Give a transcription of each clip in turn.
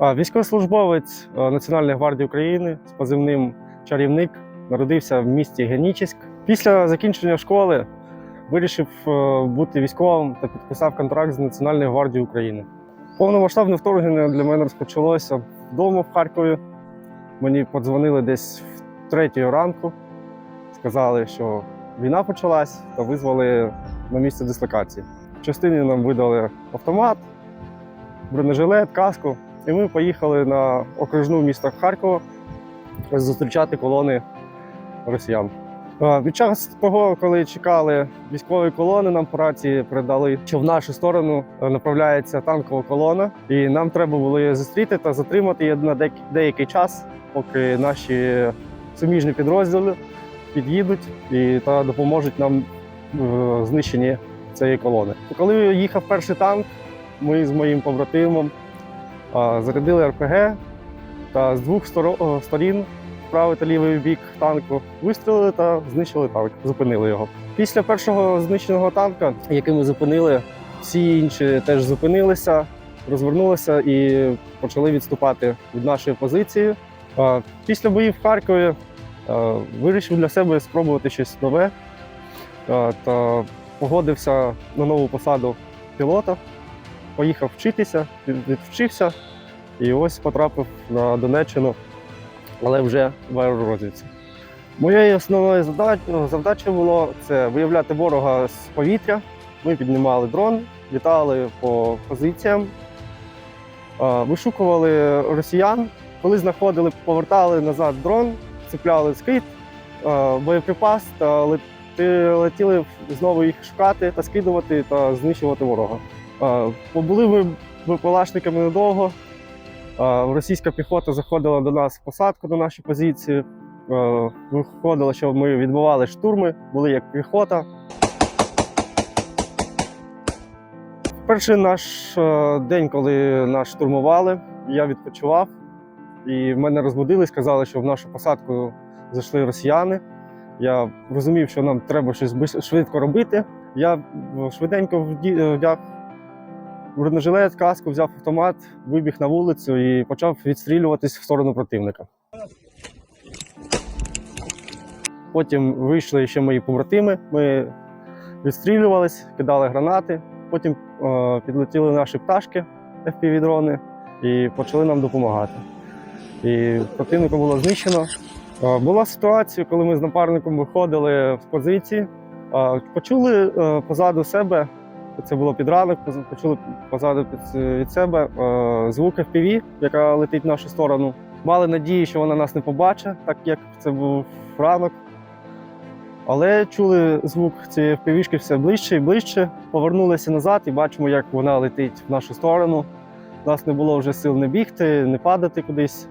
Військовослужбовець Національної гвардії України з позивним чарівник народився в місті Генічеськ. Після закінчення школи вирішив бути військовим та підписав контракт з Національною гвардією України. Повномасштабне вторгнення для мене розпочалося вдома в Харкові. Мені подзвонили десь в третій ранку, сказали, що війна почалась, та визвали на місце дислокації. В частині нам видали автомат, бронежилет, каску. І ми поїхали на окружну міста Харкова зустрічати колони росіян. Під час того, коли чекали військові колони, нам по рації передали, що в нашу сторону е, направляється танкова колона, і нам треба було її зустріти та затримати її на деякий час, поки наші суміжні підрозділи під'їдуть і та допоможуть нам в знищенні цієї колони. Коли їхав перший танк, ми з моїм побратимом зарядили РПГ та з двох сторін, правий та лівий бік танку, вистрілили та знищили танк, зупинили його. Після першого знищеного танка, який ми зупинили, всі інші теж зупинилися, розвернулися і почали відступати від нашої позиції. Після боїв в Харкові вирішив для себе спробувати щось нове та погодився на нову посаду пілота поїхав вчитися, відвчився і ось потрапив на Донеччину, але вже в аеророзвідці. Моєю основною завдачею було це виявляти ворога з повітря. Ми піднімали дрон, літали по позиціям, вишукували росіян. Коли знаходили, повертали назад дрон, цепляли скид, боєприпас та летіли знову їх шукати та скидувати та знищувати ворога. Побули ми БПЛАшниками недовго. Російська піхота заходила до нас в посадку на наші позиції. Виходило, що ми відбивали штурми, були як піхота. Перший наш е, день, коли нас штурмували, я відпочивав, і мене розбудили, сказали, що в нашу посадку зайшли росіяни. Я розумів, що нам треба щось швидко робити. Я е, швиденько вді- вдяг бронежилет, каску, взяв автомат, вибіг на вулицю і почав відстрілюватись в сторону противника. Потім вийшли ще мої побратими. Ми відстрілювались, кидали гранати. Потім е, підлетіли наші пташки, FPV-дрони, і почали нам допомагати. І противника було знищено. Е, була ситуація, коли ми з напарником виходили з позиції, е, почули е, позаду себе це було під ранок, почули позаду від себе е, звук FPV, яка летить в нашу сторону. Мали надії, що вона нас не побачить, так як це був ранок. Але чули звук цієї FPV-шки все ближче і ближче. Повернулися назад і бачимо, як вона летить в нашу сторону. У нас не було вже сил не бігти, не падати кудись.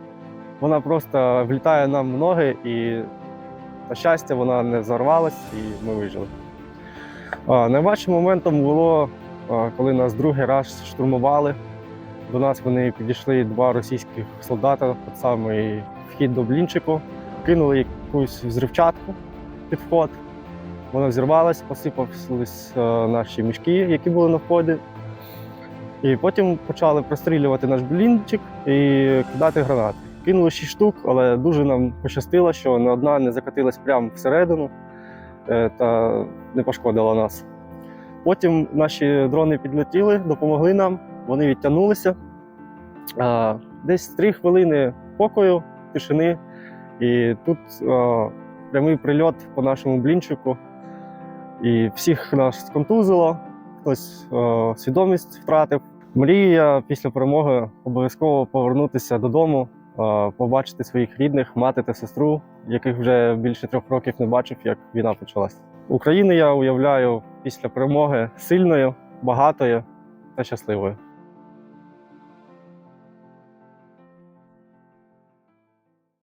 Вона просто влітає нам в ноги, і на щастя, вона не взорвалась, і ми вижили. Найважчим моментом було, коли нас другий раз штурмували. До нас вони підійшли два російських солдата, під самий вхід до блінчику, кинули якусь взривчатку під вход. Вона взірвалась, посипались е, наші мішки, які були на вході. І потім почали прострілювати наш блінчик і кидати гранати. Кинули шість штук, але дуже нам пощастило, що не одна не закатилась прямо всередину та не пошкодила нас. Потім наші дрони підлетіли, допомогли нам, вони відтягнулися. Десь три хвилини покою, тишини, і тут прямий прильот по нашому блінчику. І всіх нас сконтузило, хтось свідомість втратив. Мрія після перемоги обов'язково повернутися додому, побачити своїх рідних, мати та сестру, яких вже більше трьох років не бачив, як війна почалась. Україну я уявляю після перемоги сильною, багатою та щасливою.